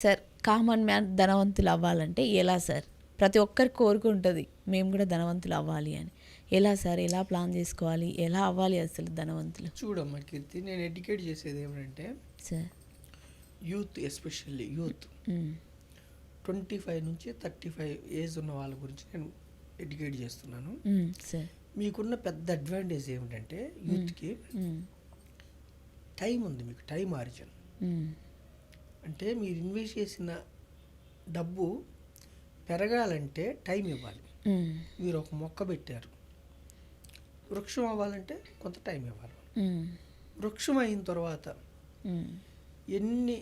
Sir common man ధనవంతులు అవ్వాలంటే ఎలా సార్? ప్రతి ఒక్కరి కోరిక ఉంటుంది మేము కూడా ధనవంతులు అవ్వాలి అని. ఎలా సార్? ఎలా ప్లాన్ చేసుకోవాలి? ఎలా అవ్వాలి అసలు ధనవంతులు? చూడమ్మా కీర్తి నేను ఎడ్యుకేట్ చేసేది ఏమిటంటే sir. Youth especially youth. Twenty five నుంచి థర్టీ ఫైవ్ ఏజ్ ఉన్న వాళ్ళ గురించి నేను ఎడ్యుకేట్ చేస్తున్నాను. మ్మ్, సార్. మీకున్న పెద్ద అడ్వాంటేజ్ ఏమిటంటే యూత్కి మ్మ్. టైం ఉంది మీకు టైం ఆరిజిన్. అంటే మీరు ఇన్వెస్ట్ చేసిన డబ్బు పెరగాలంటే టైం ఇవ్వాలి. మీరు ఒక మొక్క పెట్టారు వృక్షం అవ్వాలంటే కొంత టైం ఇవ్వాలి. వృక్షం అయిన తర్వాత. ఎన్ని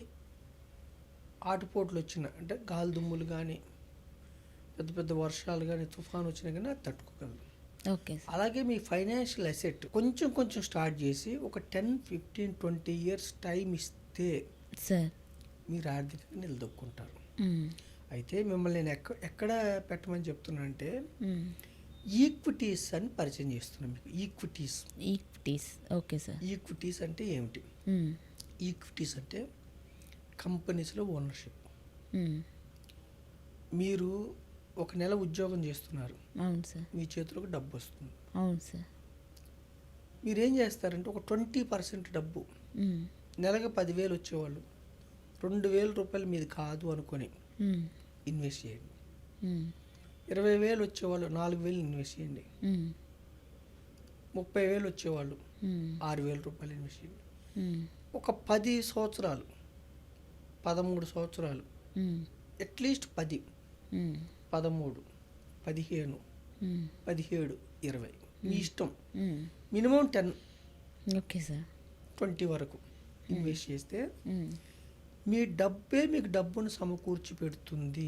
ఆటుపోట్లు వచ్చినా అంటే గాలిదుమ్ములు కానీ పెద్ద పెద్ద వర్షాలు కానీ తుఫాన్ వచ్చినా కానీ అది తట్టుకోగలదు ఓకే అలాగే మీ ఫైనాన్షియల్ అసెట్ కొంచెం కొంచెం స్టార్ట్ చేసి ఒక ten fifteen twenty years time ఇస్తే సార్ మీరు ఆర్థికంగా నిలదొక్కుంటారు. అయితే మిమ్మల్ని నేను ఎక్క ఎక్కడ పెట్టమని చెప్తున్నానంటే మ్మ్. ఈక్విటీస్ అని పరిచయం చేస్తున్నాను మీకు. Equities. Equities. Okay sir. Equities అంటే ఏమిటి. ఈక్విటీస్ అంటే కంపెనీస్లో ఓనర్షిప్. మీరు ఒక నెల ఉద్యోగం చేస్తున్నారు. అవును సార్. మీ చేతిలోకి డబ్బు వస్తుంది. అవును సార్. మీరు ఏం చేస్తారంటే ఒక ట్వంటీ పర్సెంట్ డబ్బు. నెలకు పదివేలు వచ్చేవాళ్ళు. రెండు వేల రూపాయలు మీది కాదు అనుకొని. ఇన్వెస్ట్ చేయండి. ఇరవై వేలు వచ్చేవాళ్ళు నాలుగు వేలు ఇన్వెస్ట్ చేయండి. ముప్పై వేలు వచ్చేవాళ్ళు. ఆరు వేల రూపాయలు ఇన్వెస్ట్ చేయండి. ఒక పది సంవత్సరాలు పదమూడు సంవత్సరాలు. అట్లీస్ట్ పది. పదమూడు పదిహేను. పదిహేడు ఇరవై మీ ఇష్టం. Minimum ten okay sir twenty వరకు ఇన్వెస్ట్ చేస్తే. మీ డబ్బే మీకు డబ్బును సమకూర్చి పెడుతుంది